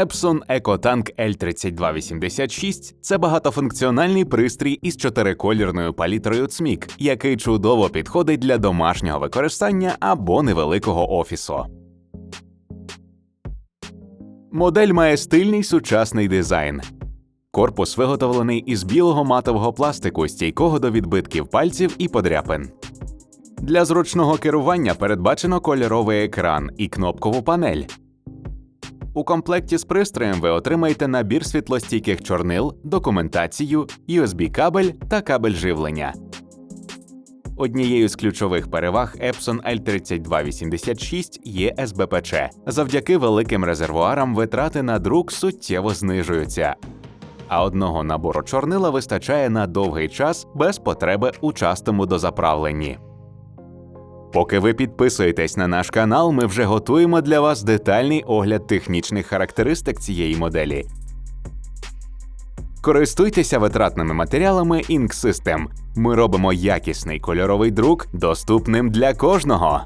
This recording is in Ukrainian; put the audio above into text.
Epson EcoTank L3286 це багатофункціональний пристрій із чотириколірною палітрою CMYK, який чудово підходить для домашнього використання або невеликого офісу. Модель має стильний сучасний дизайн. Корпус виготовлений із білого матового пластику, стійкого до відбитків пальців і подряпин. Для зручного керування передбачено кольоровий екран і кнопкову панель. У комплекті з пристроєм ви отримаєте набір світлостійких чорнил, документацію, USB-кабель та кабель живлення. Однією з ключових переваг Epson L3286 є СБПЧ. Завдяки великим резервуарам витрати на друк суттєво знижуються. А одного набору чорнила вистачає на довгий час без потреби у частому дозаправленні. Поки ви підписуєтесь на наш канал, ми вже готуємо для вас детальний огляд технічних характеристик цієї моделі. Користуйтеся витратними матеріалами Ink System. Ми робимо якісний кольоровий друк доступним для кожного.